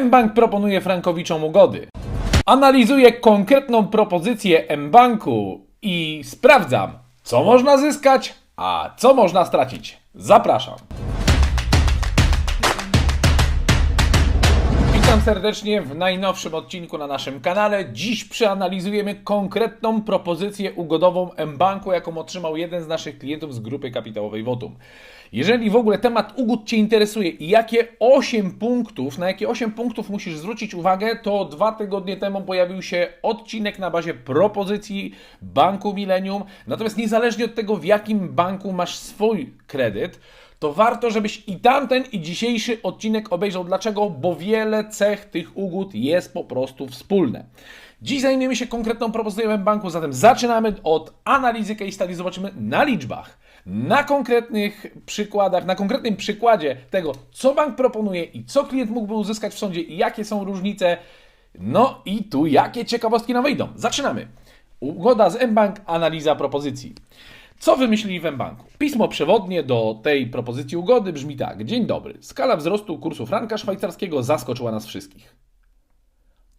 mBank proponuje frankowiczom ugody. Analizuję konkretną propozycję mBanku i sprawdzam, co można zyskać, a co można stracić. Zapraszam. Witam serdecznie w najnowszym odcinku na naszym kanale. Dziś przeanalizujemy konkretną propozycję ugodową mBanku, jaką otrzymał jeden z naszych klientów z grupy kapitałowej Votum. Jeżeli w ogóle temat ugód Cię interesuje i jakie 8 punktów, na jakie 8 punktów musisz zwrócić uwagę, to dwa tygodnie temu pojawił się odcinek na bazie propozycji Banku Millennium. Natomiast niezależnie od tego, w jakim banku masz swój kredyt, to warto, żebyś i tamten, i dzisiejszy odcinek obejrzał. Dlaczego? Bo wiele cech tych ugód jest po prostu wspólne. Dziś zajmiemy się konkretną propozycją banku, zatem zaczynamy od analizy case study. Zobaczymy na liczbach, na konkretnych przykładach, na konkretnym przykładzie tego, co bank proponuje i co klient mógłby uzyskać w sądzie jakie są różnice. No i tu jakie ciekawostki nam wyjdą. Zaczynamy. Ugoda z mBank, analiza propozycji. Co wymyślili w mBanku? Pismo przewodnie do tej propozycji ugody brzmi tak. Dzień dobry. Skala wzrostu kursu franka szwajcarskiego zaskoczyła nas wszystkich.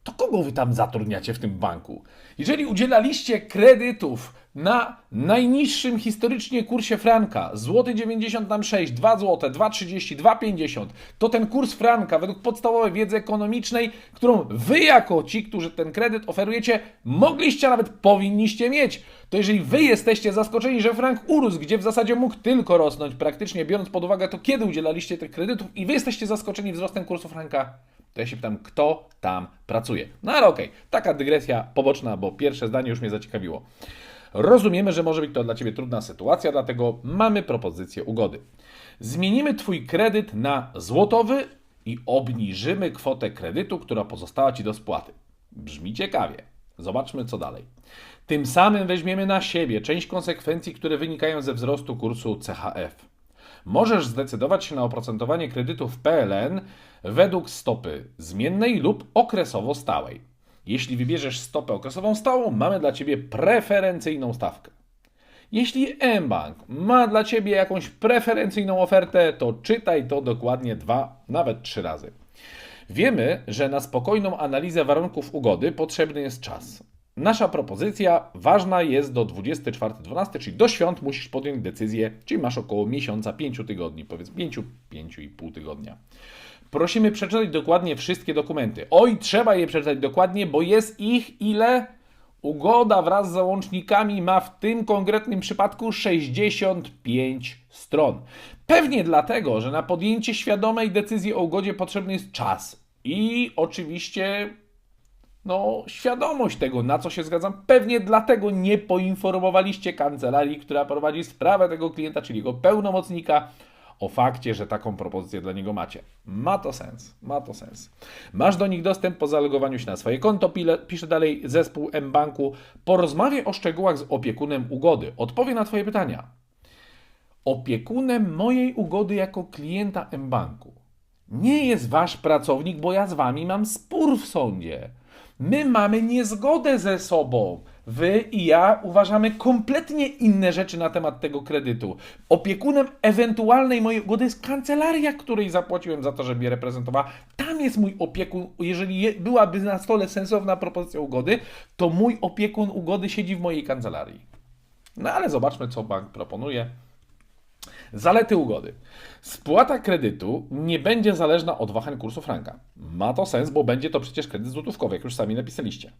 To kogo wy tam zatrudniacie w tym banku? Jeżeli udzielaliście kredytów na najniższym historycznie kursie franka, złoty 96, 2 złote, 2,30, 2,50, to ten kurs franka według podstawowej wiedzy ekonomicznej, którą wy jako ci, którzy ten kredyt oferujecie, mogliście, a nawet powinniście mieć, to jeżeli wy jesteście zaskoczeni, że frank urósł, gdzie w zasadzie mógł tylko rosnąć, praktycznie biorąc pod uwagę to, kiedy udzielaliście tych kredytów i wy jesteście zaskoczeni wzrostem kursu franka, to ja się pytam, kto tam pracuje. No ale okej, taka dygresja poboczna, bo pierwsze zdanie już mnie zaciekawiło. Rozumiemy, że może być to dla Ciebie trudna sytuacja, dlatego mamy propozycję ugody. Zmienimy Twój kredyt na złotowy i obniżymy kwotę kredytu, która pozostała Ci do spłaty. Brzmi ciekawie. Zobaczmy, co dalej. Tym samym weźmiemy na siebie część konsekwencji, które wynikają ze wzrostu kursu CHF. Możesz zdecydować się na oprocentowanie kredytów PLN według stopy zmiennej lub okresowo stałej. Jeśli wybierzesz stopę okresową stałą, mamy dla Ciebie preferencyjną stawkę. Jeśli mBank ma dla Ciebie jakąś preferencyjną ofertę, to czytaj to dokładnie dwa, nawet trzy razy. Wiemy, że na spokojną analizę warunków ugody potrzebny jest czas. Nasza propozycja ważna jest do 24.12, czyli do świąt musisz podjąć decyzję, czyli masz około miesiąca, 5 tygodni, powiedzmy 5, 5,5 tygodnia. Prosimy przeczytać dokładnie wszystkie dokumenty. Oj, trzeba je przeczytać dokładnie, bo jest ich ile? Ugoda wraz z załącznikami ma w tym konkretnym przypadku 65 stron. Pewnie dlatego, że na podjęcie świadomej decyzji o ugodzie potrzebny jest czas. I oczywiście no, świadomość tego, na co się zgadzam. Pewnie dlatego nie poinformowaliście kancelarii, która prowadzi sprawę tego klienta, czyli jego pełnomocnika, o fakcie, że taką propozycję dla niego macie. Ma to sens, ma to sens. Masz do nich dostęp po zalogowaniu się na swoje konto, pisze dalej zespół mBanku. Porozmawiaj o szczegółach z opiekunem ugody. Odpowie na Twoje pytania. Opiekunem mojej ugody jako klienta mBanku nie jest Wasz pracownik, bo ja z Wami mam spór w sądzie. My mamy niezgodę ze sobą. Wy i ja uważamy kompletnie inne rzeczy na temat tego kredytu. Opiekunem ewentualnej mojej ugody jest kancelaria, której zapłaciłem za to, żeby mnie reprezentowała. Tam jest mój opiekun. Jeżeli byłaby na stole sensowna propozycja ugody, to mój opiekun ugody siedzi w mojej kancelarii. No ale zobaczmy, co bank proponuje. Zalety ugody. Spłata kredytu nie będzie zależna od wahań kursu franka. Ma to sens, bo będzie to przecież kredyt złotówkowy, jak już sami napisaliście.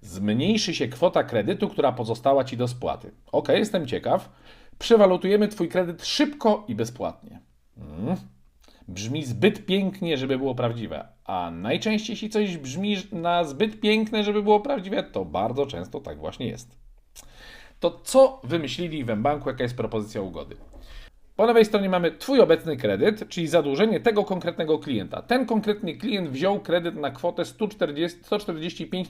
Zmniejszy się kwota kredytu, która pozostała Ci do spłaty. Ok, jestem ciekaw. Przewalutujemy Twój kredyt szybko i bezpłatnie. Hmm. Brzmi zbyt pięknie, żeby było prawdziwe. A najczęściej, jeśli coś brzmi na zbyt piękne, żeby było prawdziwe, to bardzo często tak właśnie jest. To co wymyślili w banku, jaka jest propozycja ugody? Po lewej stronie mamy Twój obecny kredyt, czyli zadłużenie tego konkretnego klienta. Ten konkretny klient wziął kredyt na kwotę 140, 145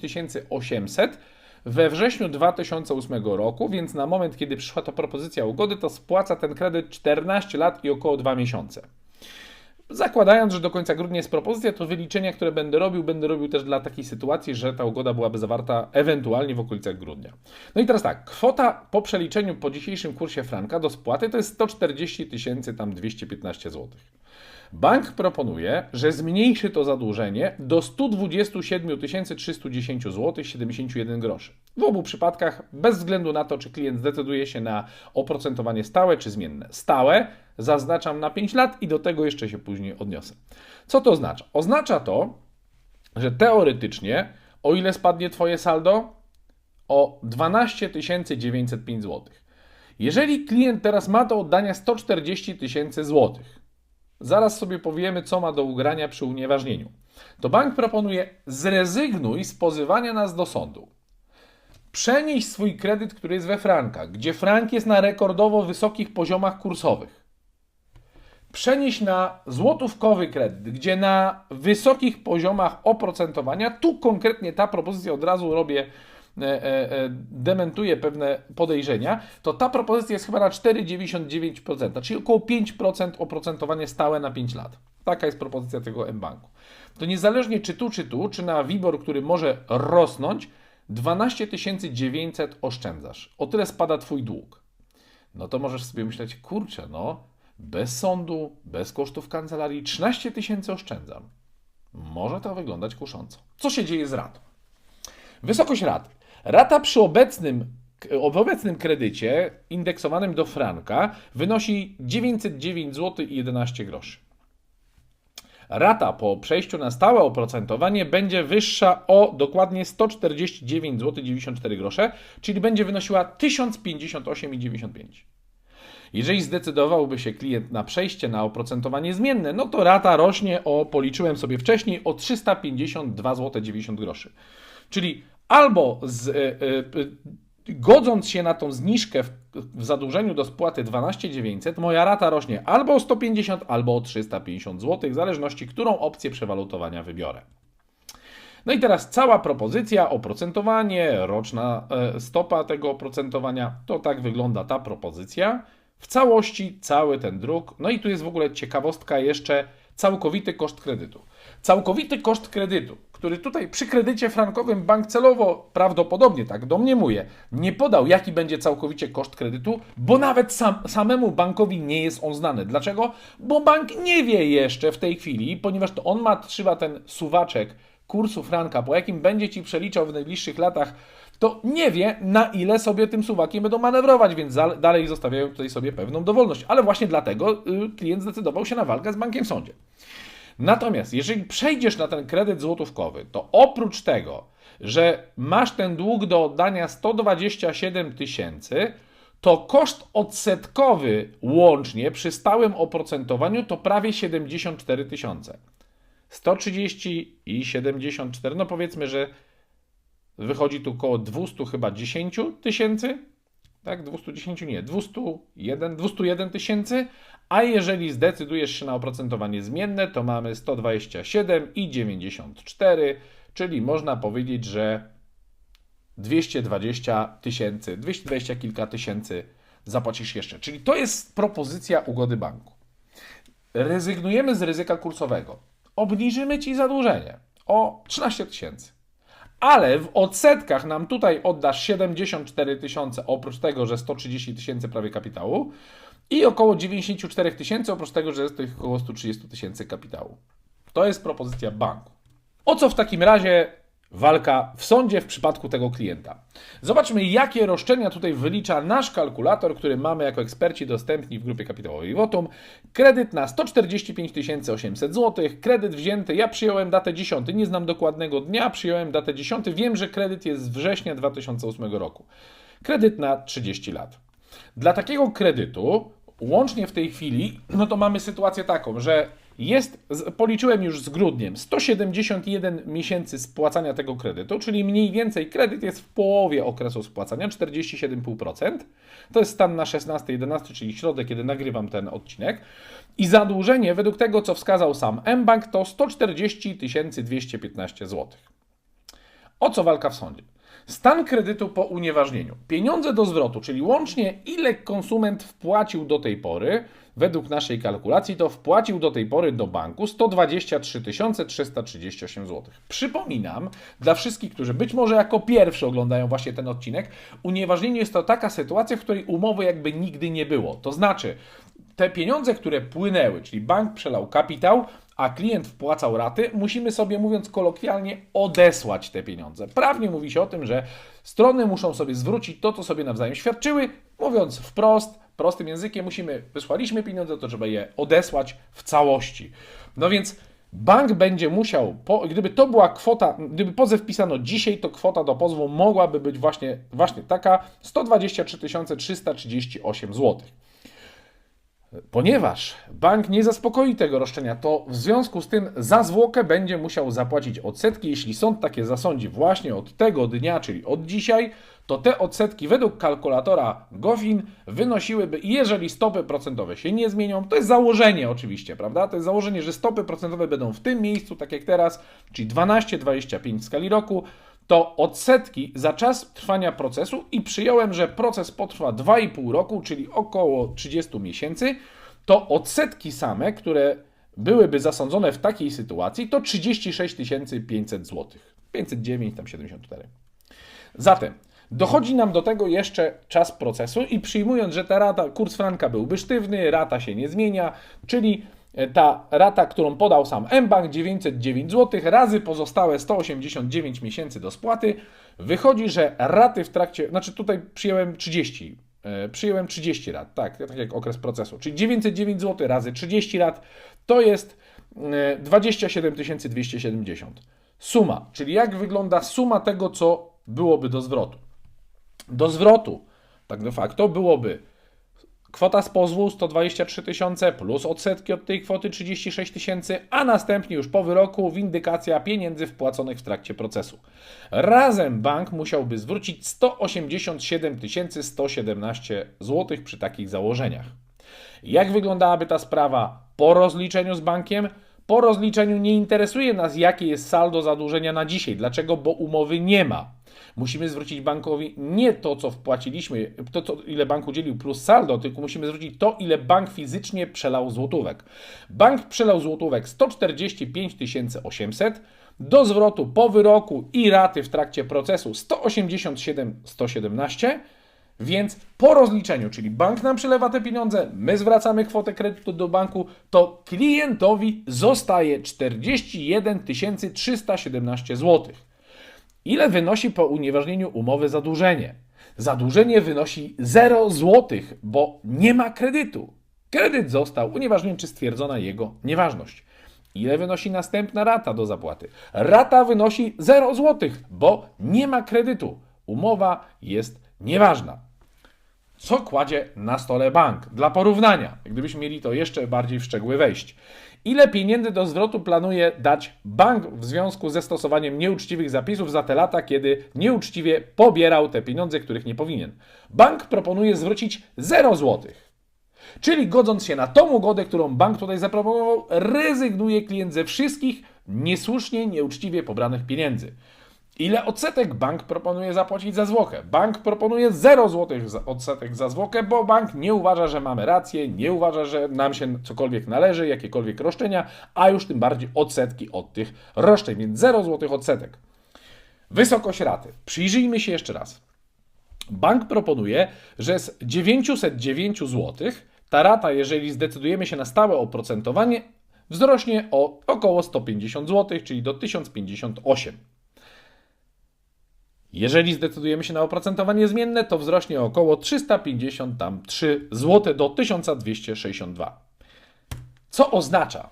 800 we wrześniu 2008 roku, więc na moment, kiedy przyszła ta propozycja ugody, to spłaca ten kredyt 14 lat i około 2 miesiące. Zakładając, że do końca grudnia jest propozycja, to wyliczenia, które będę robił, będę robił też dla takiej sytuacji, że ta ugoda byłaby zawarta ewentualnie w okolicach grudnia. No i teraz tak, kwota po przeliczeniu po dzisiejszym kursie franka do spłaty to jest 140 tysięcy tam 215 zł. Bank proponuje, że zmniejszy to zadłużenie do 127 310 zł 71 groszy. W obu przypadkach, bez względu na to, czy klient zdecyduje się na oprocentowanie stałe czy zmienne. Stałe zaznaczam na 5 lat i do tego jeszcze się później odniosę. Co to oznacza? Oznacza to, że teoretycznie, o ile spadnie Twoje saldo? O 12 905 zł. Jeżeli klient teraz ma do oddania 140 tysięcy złotych, zaraz sobie powiemy, co ma do ugrania przy unieważnieniu, to bank proponuje zrezygnuj z pozywania nas do sądu. Przenieś swój kredyt, który jest we frankach, gdzie frank jest na rekordowo wysokich poziomach kursowych. Przenieś na złotówkowy kredyt, gdzie na wysokich poziomach oprocentowania, tu konkretnie ta propozycja od razu robię E, e, e, dementuje pewne podejrzenia, to ta propozycja jest chyba na 4,99%, czyli około 5% oprocentowanie stałe na 5 lat. Taka jest propozycja tego mBanku. To niezależnie czy tu, czy tu, czy na WIBOR, który może rosnąć, 12 900 oszczędzasz. O tyle spada Twój dług. No to możesz sobie myśleć, kurczę, no, bez sądu, bez kosztów kancelarii, 13 tysięcy oszczędzam. Może to wyglądać kusząco. Co się dzieje z ratą? Wysokość raty. Rata przy obecnym, w obecnym kredycie indeksowanym do franka wynosi 909 zł i 11 groszy. Rata po przejściu na stałe oprocentowanie będzie wyższa o dokładnie 149 zł 94 grosze, czyli będzie wynosiła 1058,95. Jeżeli zdecydowałby się klient na przejście na oprocentowanie zmienne, no to rata rośnie o, policzyłem sobie wcześniej, o 352 zł 90 groszy. Czyli albo z, y, y, godząc się na tą zniżkę w, w zadłużeniu do spłaty 12 900, moja rata rośnie albo o 150, albo o 350 zł, w zależności, którą opcję przewalutowania wybiorę. No i teraz cała propozycja, oprocentowanie, roczna stopa tego oprocentowania, to tak wygląda ta propozycja. W całości cały ten druk. No i tu jest w ogóle ciekawostka jeszcze całkowity koszt kredytu. Całkowity koszt kredytu który tutaj przy kredycie frankowym bank celowo prawdopodobnie tak domniemuje, nie podał, jaki będzie całkowicie koszt kredytu, bo nawet sam, samemu bankowi nie jest on znany. Dlaczego? Bo bank nie wie jeszcze w tej chwili, ponieważ to on ma, trzyma ten suwaczek kursu franka, po jakim będzie ci przeliczał w najbliższych latach, to nie wie, na ile sobie tym suwakiem będą manewrować, więc dalej zostawiają tutaj sobie pewną dowolność. Ale właśnie dlatego y, klient zdecydował się na walkę z bankiem w sądzie. Natomiast jeżeli przejdziesz na ten kredyt złotówkowy, to oprócz tego, że masz ten dług do oddania 127 tysięcy, to koszt odsetkowy łącznie przy stałym oprocentowaniu to prawie 74 tysiące. 130 i 74, no powiedzmy, że wychodzi tu około 200 chyba 10 tysięcy, tak, 210 nie, 201, 201 tysięcy, a jeżeli zdecydujesz się na oprocentowanie zmienne, to mamy 127 i 94, czyli można powiedzieć, że 220 tysięcy, 220 kilka tysięcy zapłacisz jeszcze. Czyli to jest propozycja ugody banku. Rezygnujemy z ryzyka kursowego. Obniżymy ci zadłużenie o 13 tysięcy. Ale w odsetkach nam tutaj oddasz 74 tysiące, oprócz tego, że 130 tysięcy prawie kapitału, i około 94 tysięcy, oprócz tego, że jest tych około 130 tysięcy kapitału. To jest propozycja banku. O co w takim razie walka w sądzie w przypadku tego klienta? Zobaczmy, jakie roszczenia tutaj wylicza nasz kalkulator, który mamy jako eksperci dostępni w grupie kapitałowej Votum. Kredyt na 145 800 zł, kredyt wzięty, ja przyjąłem datę 10, nie znam dokładnego dnia, przyjąłem datę 10, wiem, że kredyt jest z września 2008 roku. Kredyt na 30 lat. Dla takiego kredytu łącznie w tej chwili, no to mamy sytuację taką, że jest, policzyłem już z grudniem, 171 miesięcy spłacania tego kredytu, czyli mniej więcej kredyt jest w połowie okresu spłacania, 47,5%. To jest stan na 16-11, czyli środę, kiedy nagrywam ten odcinek. I zadłużenie, według tego, co wskazał sam mBank, to 140 215 zł. O co walka w sądzie? Stan kredytu po unieważnieniu. Pieniądze do zwrotu, czyli łącznie ile konsument wpłacił do tej pory, według naszej kalkulacji, to wpłacił do tej pory do banku 123 338 zł. Przypominam, dla wszystkich, którzy być może jako pierwszy oglądają właśnie ten odcinek, unieważnienie jest to taka sytuacja, w której umowy jakby nigdy nie było. To znaczy, te pieniądze, które płynęły, czyli bank przelał kapitał, a klient wpłacał raty, musimy sobie, mówiąc kolokwialnie, odesłać te pieniądze. Prawnie mówi się o tym, że strony muszą sobie zwrócić to, co sobie nawzajem świadczyły. Mówiąc wprost, prostym językiem, musimy, wysłaliśmy pieniądze, to trzeba je odesłać w całości. No więc bank będzie musiał, po, gdyby to była kwota, gdyby pozew pisano dzisiaj, to kwota do pozwu mogłaby być właśnie, właśnie taka 123 338 zł. Ponieważ bank nie zaspokoi tego roszczenia, to w związku z tym za zwłokę będzie musiał zapłacić odsetki. Jeśli sąd takie zasądzi właśnie od tego dnia, czyli od dzisiaj, to te odsetki według kalkulatora GOFIN wynosiłyby, jeżeli stopy procentowe się nie zmienią, to jest założenie oczywiście, prawda? To jest założenie, że stopy procentowe będą w tym miejscu, tak jak teraz, czyli 12-25 w skali roku, to odsetki za czas trwania procesu i przyjąłem, że proces potrwa 2,5 roku, czyli około 30 miesięcy, to odsetki same, które byłyby zasądzone w takiej sytuacji, to 36 500 zł. 509, tam 74. Zatem dochodzi nam do tego jeszcze czas procesu i przyjmując, że ta rata, kurs franka byłby sztywny, rata się nie zmienia, czyli ta rata, którą podał sam mBank, 909 zł, razy pozostałe 189 miesięcy do spłaty, wychodzi, że raty w trakcie, znaczy tutaj przyjąłem 30, e, przyjąłem 30 rat, tak, tak jak okres procesu, czyli 909 zł razy 30 lat to jest 27 270. Suma, czyli jak wygląda suma tego, co byłoby do zwrotu. Do zwrotu, tak de facto, byłoby Kwota z pozwu 123 tysiące plus odsetki od tej kwoty 36 tysięcy, a następnie już po wyroku windykacja pieniędzy wpłaconych w trakcie procesu. Razem bank musiałby zwrócić 187 117 zł przy takich założeniach. Jak wyglądałaby ta sprawa po rozliczeniu z bankiem? Po rozliczeniu nie interesuje nas, jakie jest saldo zadłużenia na dzisiaj. Dlaczego? Bo umowy nie ma. Musimy zwrócić bankowi nie to, co wpłaciliśmy, to, to ile bank udzielił plus saldo, tylko musimy zwrócić to, ile bank fizycznie przelał złotówek. Bank przelał złotówek 145 800, do zwrotu po wyroku i raty w trakcie procesu 187 117 więc po rozliczeniu, czyli bank nam przelewa te pieniądze, my zwracamy kwotę kredytu do banku, to klientowi zostaje 41 317 zł. Ile wynosi po unieważnieniu umowy zadłużenie? Zadłużenie wynosi 0 zł, bo nie ma kredytu. Kredyt został unieważniony czy stwierdzona jego nieważność. Ile wynosi następna rata do zapłaty? Rata wynosi 0 zł, bo nie ma kredytu. Umowa jest nieważna. Co kładzie na stole bank? Dla porównania, gdybyśmy mieli to jeszcze bardziej w szczegóły wejść. Ile pieniędzy do zwrotu planuje dać bank w związku ze stosowaniem nieuczciwych zapisów za te lata, kiedy nieuczciwie pobierał te pieniądze, których nie powinien? Bank proponuje zwrócić 0 zł. Czyli godząc się na tą ugodę, którą bank tutaj zaproponował, rezygnuje klient ze wszystkich niesłusznie, nieuczciwie pobranych pieniędzy. Ile odsetek bank proponuje zapłacić za zwłokę? Bank proponuje 0 zł odsetek za zwłokę, bo bank nie uważa, że mamy rację, nie uważa, że nam się cokolwiek należy, jakiekolwiek roszczenia, a już tym bardziej odsetki od tych roszczeń, więc 0 zł odsetek. Wysokość raty. Przyjrzyjmy się jeszcze raz. Bank proponuje, że z 909 zł ta rata, jeżeli zdecydujemy się na stałe oprocentowanie, wzrośnie o około 150 zł, czyli do 1058. Jeżeli zdecydujemy się na oprocentowanie zmienne, to wzrośnie około 353 zł do 1262. Co oznacza,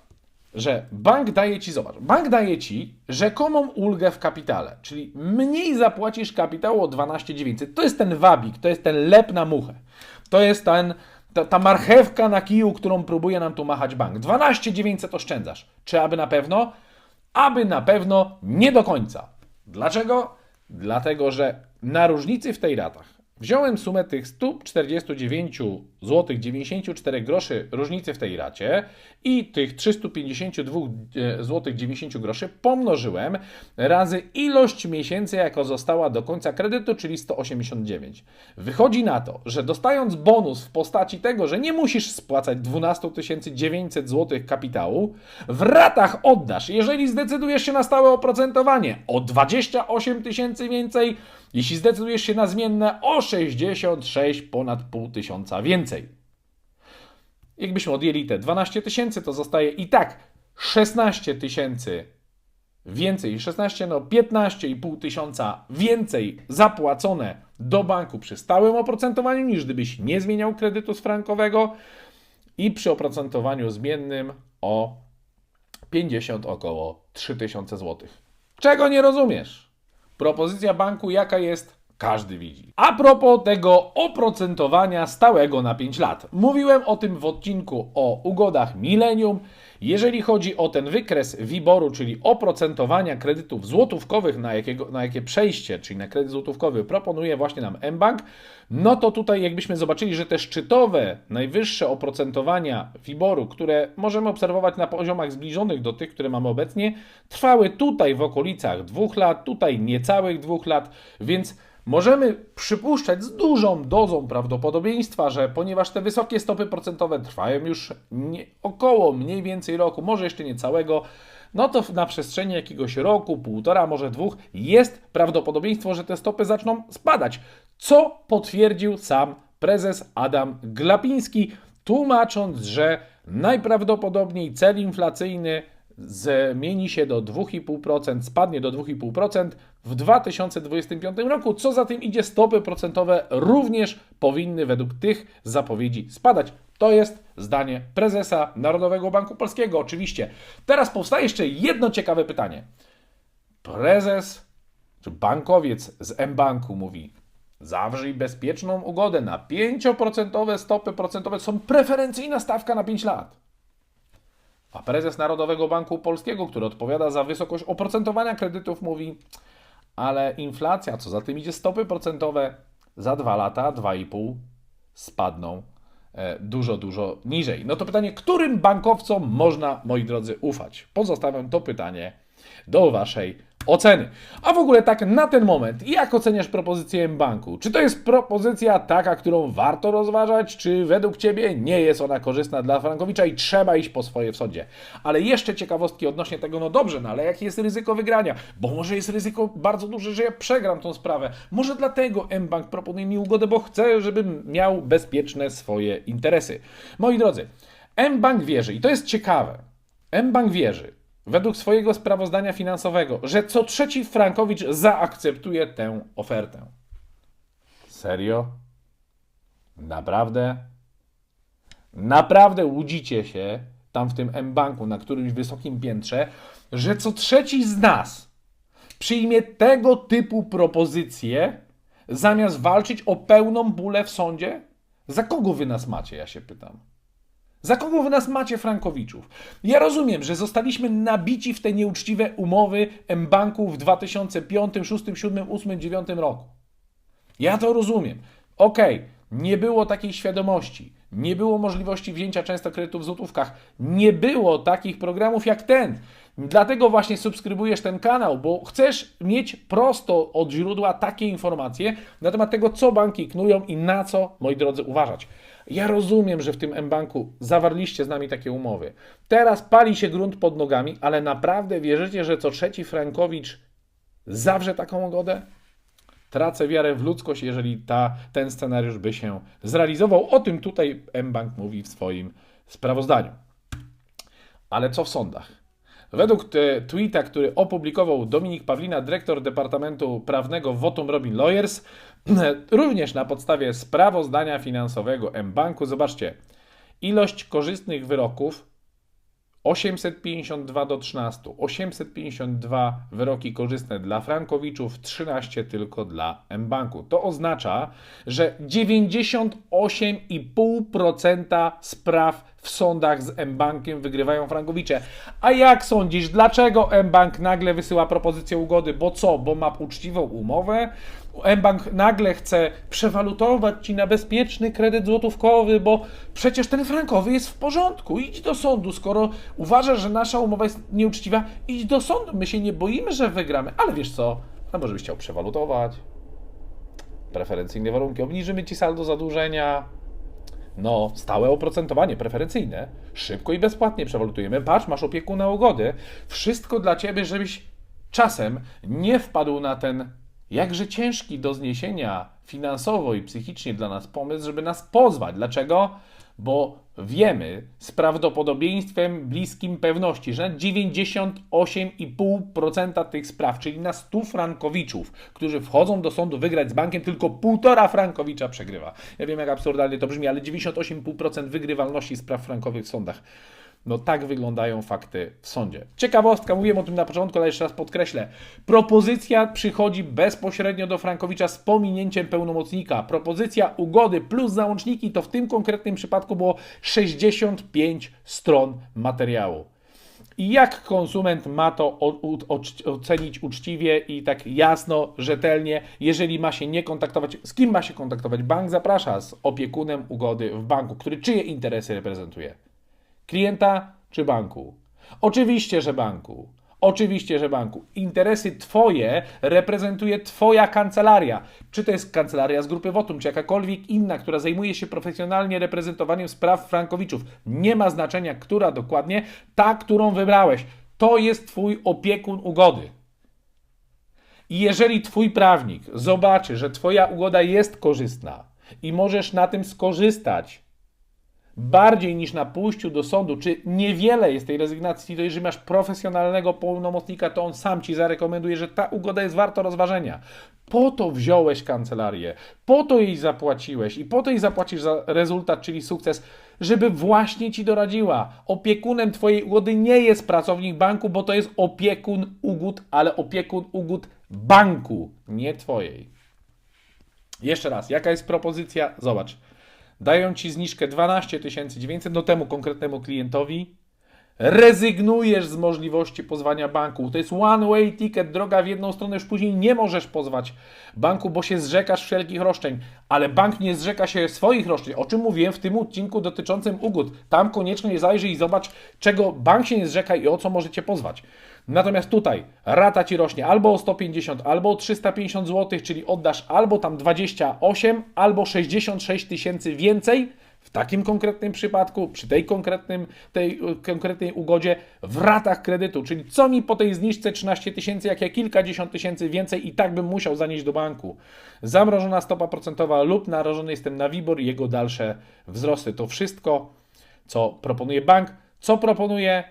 że bank daje ci, zobacz, bank daje ci rzekomą ulgę w kapitale, czyli mniej zapłacisz kapitału o 12 900. To jest ten wabik, to jest ten lep na muchę. To jest ten, ta, ta marchewka na kiju, którą próbuje nam tu machać bank. 12 900 oszczędzasz. Czy aby na pewno? Aby na pewno nie do końca. Dlaczego? Dlatego, że na różnicy w tej ratach wziąłem sumę tych 149 zł 94 groszy różnicy w tej racie i tych 352 zł 90 groszy pomnożyłem razy ilość miesięcy, jaka została do końca kredytu, czyli 189. Wychodzi na to, że dostając bonus w postaci tego, że nie musisz spłacać 12 900 zł kapitału, w ratach oddasz, jeżeli zdecydujesz się na stałe oprocentowanie, o 28 tysięcy więcej, jeśli zdecydujesz się na zmienne, o 66 ponad pół tysiąca więcej. Jakbyśmy odjęli te 12 tysięcy, to zostaje i tak 16 tysięcy więcej, 16, no 15,5 tysiąca więcej zapłacone do banku przy stałym oprocentowaniu, niż gdybyś nie zmieniał kredytu z frankowego i przy oprocentowaniu zmiennym o 50 około 3000 zł. Czego nie rozumiesz? Propozycja banku jaka jest? Każdy widzi. A propos tego oprocentowania stałego na 5 lat. Mówiłem o tym w odcinku o ugodach Millennium. Jeżeli chodzi o ten wykres WIBOR-u, czyli oprocentowania kredytów złotówkowych, na, jakiego, na jakie przejście, czyli na kredyt złotówkowy proponuje właśnie nam mBank, no to tutaj jakbyśmy zobaczyli, że te szczytowe, najwyższe oprocentowania WIBOR-u, które możemy obserwować na poziomach zbliżonych do tych, które mamy obecnie, trwały tutaj w okolicach dwóch lat, tutaj niecałych dwóch lat, więc Możemy przypuszczać z dużą dozą prawdopodobieństwa, że ponieważ te wysokie stopy procentowe trwają już nie, około mniej więcej roku, może jeszcze nie całego, no to na przestrzeni jakiegoś roku, półtora, może dwóch, jest prawdopodobieństwo, że te stopy zaczną spadać, co potwierdził sam prezes Adam Glapiński, tłumacząc, że najprawdopodobniej cel inflacyjny zmieni się do 2,5%, spadnie do 2,5% w 2025 roku. Co za tym idzie, stopy procentowe również powinny według tych zapowiedzi spadać. To jest zdanie prezesa Narodowego Banku Polskiego, oczywiście. Teraz powstaje jeszcze jedno ciekawe pytanie. Prezes czy bankowiec z mBanku mówi: Zawrzyj bezpieczną ugodę na 5% stopy procentowe. Są preferencyjna stawka na 5 lat. A prezes Narodowego Banku Polskiego, który odpowiada za wysokość oprocentowania kredytów, mówi: Ale inflacja, co za tym idzie, stopy procentowe za 2 lata, 2,5 spadną e, dużo, dużo niżej. No to pytanie, którym bankowcom można, moi drodzy, ufać? Pozostawiam to pytanie do Waszej oceny. A w ogóle tak na ten moment, jak oceniasz propozycję banku? Czy to jest propozycja taka, którą warto rozważać, czy według Ciebie nie jest ona korzystna dla Frankowicza i trzeba iść po swoje w sądzie? Ale jeszcze ciekawostki odnośnie tego, no dobrze, no ale jakie jest ryzyko wygrania? Bo może jest ryzyko bardzo duże, że ja przegram tą sprawę. Może dlatego mBank proponuje mi ugodę, bo chce, żebym miał bezpieczne swoje interesy. Moi drodzy, mBank wierzy i to jest ciekawe. mBank wierzy, według swojego sprawozdania finansowego, że co trzeci Frankowicz zaakceptuje tę ofertę. Serio? Naprawdę? Naprawdę łudzicie się tam w tym M-Banku na którymś wysokim piętrze, że co trzeci z nas przyjmie tego typu propozycje, zamiast walczyć o pełną bólę w sądzie? Za kogo wy nas macie, ja się pytam. Za kogo wy nas macie, Frankowiczów? Ja rozumiem, że zostaliśmy nabici w te nieuczciwe umowy M-Banku w 2005, 6, 7, 8, 9 roku. Ja to rozumiem. Okej, okay, nie było takiej świadomości, nie było możliwości wzięcia często kredytów w złotówkach, nie było takich programów jak ten. Dlatego właśnie subskrybujesz ten kanał, bo chcesz mieć prosto od źródła takie informacje na temat tego, co banki knują i na co, moi drodzy, uważać. Ja rozumiem, że w tym M-Banku zawarliście z nami takie umowy. Teraz pali się grunt pod nogami, ale naprawdę wierzycie, że co trzeci Frankowicz zawrze taką ugodę? Tracę wiarę w ludzkość, jeżeli ta, ten scenariusz by się zrealizował. O tym tutaj M-Bank mówi w swoim sprawozdaniu. Ale co w sądach? Według tweeta, który opublikował Dominik Pawlina, dyrektor Departamentu Prawnego Votum Robin Lawyers, również na podstawie sprawozdania finansowego M-Banku, zobaczcie, ilość korzystnych wyroków 852 do 13. 852 wyroki korzystne dla Frankowiczów, 13 tylko dla M-Banku. To oznacza, że 98,5% spraw w sądach z M-Bankiem wygrywają Frankowicze. A jak sądzisz, dlaczego M-Bank nagle wysyła propozycję ugody? Bo co? Bo ma uczciwą umowę? mBank nagle chce przewalutować ci na bezpieczny kredyt złotówkowy, bo przecież ten frankowy jest w porządku. Idź do sądu, skoro uważasz, że nasza umowa jest nieuczciwa, idź do sądu. My się nie boimy, że wygramy, ale wiesz co? No może byś chciał przewalutować. Preferencyjne warunki, obniżymy ci saldo zadłużenia. No, stałe oprocentowanie preferencyjne. Szybko i bezpłatnie przewalutujemy. Patrz, masz opiekuna ugody. Wszystko dla ciebie, żebyś czasem nie wpadł na ten jakże ciężki do zniesienia finansowo i psychicznie dla nas pomysł, żeby nas pozwać. Dlaczego? Bo wiemy z prawdopodobieństwem bliskim pewności, że na 98,5% tych spraw, czyli na 100 frankowiczów, którzy wchodzą do sądu wygrać z bankiem, tylko 1,5 frankowicza przegrywa. Ja wiem, jak absurdalnie to brzmi, ale 98,5% wygrywalności spraw frankowych w sądach. No tak wyglądają fakty w sądzie. Ciekawostka, mówiłem o tym na początku, ale jeszcze raz podkreślę. Propozycja przychodzi bezpośrednio do Frankowicza z pominięciem pełnomocnika. Propozycja ugody plus załączniki to w tym konkretnym przypadku było 65 stron materiału. I jak konsument ma to ocenić uczciwie i tak jasno, rzetelnie, jeżeli ma się nie kontaktować? Z kim ma się kontaktować? Bank zaprasza z opiekunem ugody w banku, który czyje interesy reprezentuje? Klienta czy banku? Oczywiście, że banku. Oczywiście, że banku. Interesy Twoje reprezentuje Twoja kancelaria. Czy to jest kancelaria z grupy Wotum, czy jakakolwiek inna, która zajmuje się profesjonalnie reprezentowaniem spraw frankowiczów. Nie ma znaczenia, która dokładnie. Ta, którą wybrałeś. To jest Twój opiekun ugody. I jeżeli Twój prawnik zobaczy, że Twoja ugoda jest korzystna i możesz na tym skorzystać, bardziej niż na pójściu do sądu, czy niewiele jest tej rezygnacji, to jeżeli masz profesjonalnego pełnomocnika, to on sam ci zarekomenduje, że ta ugoda jest warta rozważenia. Po to wziąłeś kancelarię, po to jej zapłaciłeś i po to jej zapłacisz za rezultat, czyli sukces, żeby właśnie ci doradziła. Opiekunem twojej ugody nie jest pracownik banku, bo to jest opiekun ugód, ale opiekun ugód banku, nie twojej. Jeszcze raz, jaka jest propozycja? Zobacz. Dają ci zniżkę 12 900 no temu konkretnemu klientowi. Rezygnujesz z możliwości pozwania banku. To jest one way ticket, droga w jedną stronę, już później nie możesz pozwać banku, bo się zrzekasz wszelkich roszczeń, ale bank nie zrzeka się swoich roszczeń, o czym mówiłem w tym odcinku dotyczącym ugód. Tam koniecznie zajrzyj i zobacz, czego bank się nie zrzeka i o co możecie pozwać. Natomiast tutaj rata ci rośnie albo o 150, albo o 350 zł, czyli oddasz albo tam 28, albo 66 tysięcy więcej. W takim konkretnym przypadku, przy tej, konkretnym, tej y, konkretnej ugodzie, w ratach kredytu, czyli co mi po tej zniżce 13 tysięcy, jak ja kilkadziesiąt tysięcy więcej i tak bym musiał zanieść do banku. Zamrożona stopa procentowa lub narażony jestem na WIBOR i jego dalsze wzrosty. To wszystko, co proponuje bank, co proponuje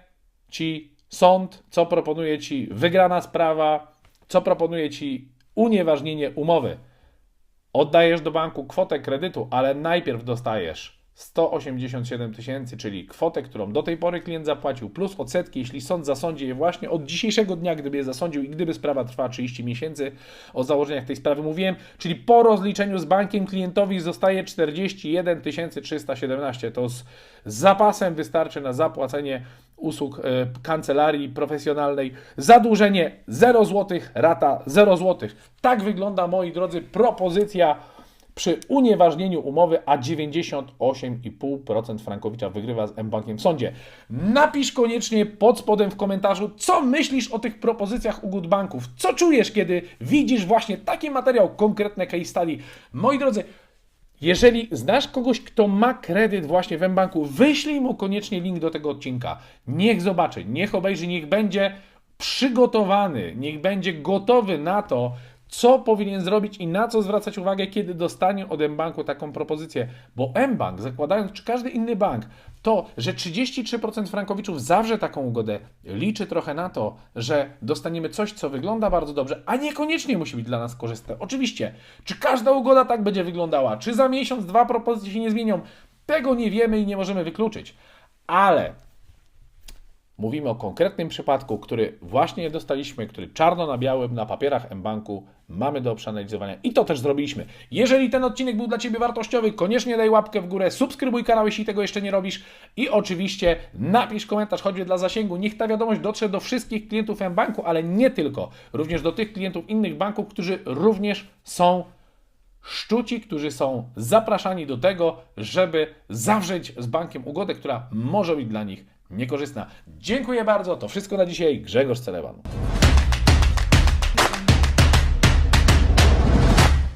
Ci sąd, co proponuje Ci wygrana sprawa, co proponuje Ci unieważnienie umowy. Oddajesz do banku kwotę kredytu, ale najpierw dostajesz 187 tysięcy, czyli kwotę, którą do tej pory klient zapłacił, plus odsetki, jeśli sąd zasądzi je właśnie od dzisiejszego dnia, gdyby je zasądził i gdyby sprawa trwała 30 miesięcy, o założeniach tej sprawy mówiłem, czyli po rozliczeniu z bankiem klientowi zostaje 41 317. To z zapasem wystarczy na zapłacenie usług e, kancelarii profesjonalnej. Zadłużenie 0 zł, rata 0 zł. Tak wygląda, moi drodzy, propozycja przy unieważnieniu umowy, a 98,5% Frankowicza wygrywa z M-Bankiem w sądzie. Napisz koniecznie pod spodem w komentarzu, co myślisz o tych propozycjach ugód banków. Co czujesz, kiedy widzisz właśnie taki materiał, konkretne case study. Moi drodzy, jeżeli znasz kogoś, kto ma kredyt właśnie w mBanku, wyślij mu koniecznie link do tego odcinka. Niech zobaczy, niech obejrzy, niech będzie przygotowany, niech będzie gotowy na to, co powinien zrobić i na co zwracać uwagę, kiedy dostanie od mBanku taką propozycję. Bo mBank, zakładając, czy każdy inny bank, to, że 33% frankowiczów zawrze taką ugodę, liczy trochę na to, że dostaniemy coś, co wygląda bardzo dobrze, a niekoniecznie musi być dla nas korzystne. Oczywiście, czy każda ugoda tak będzie wyglądała, czy za miesiąc, dwa propozycje się nie zmienią, tego nie wiemy i nie możemy wykluczyć. Ale Mówimy o konkretnym przypadku, który właśnie dostaliśmy, który czarno na białym na papierach mBanku mamy do przeanalizowania i to też zrobiliśmy. Jeżeli ten odcinek był dla Ciebie wartościowy, koniecznie daj łapkę w górę, subskrybuj kanał, jeśli tego jeszcze nie robisz i oczywiście napisz komentarz, choćby dla zasięgu. Niech ta wiadomość dotrze do wszystkich klientów mBanku, ale nie tylko, również do tych klientów innych banków, którzy również są szczuci, którzy są zapraszani do tego, żeby zawrzeć z bankiem ugodę, która może być dla nich niekorzystna. Dziękuję bardzo, to wszystko na dzisiaj. Grzegorz Celeban.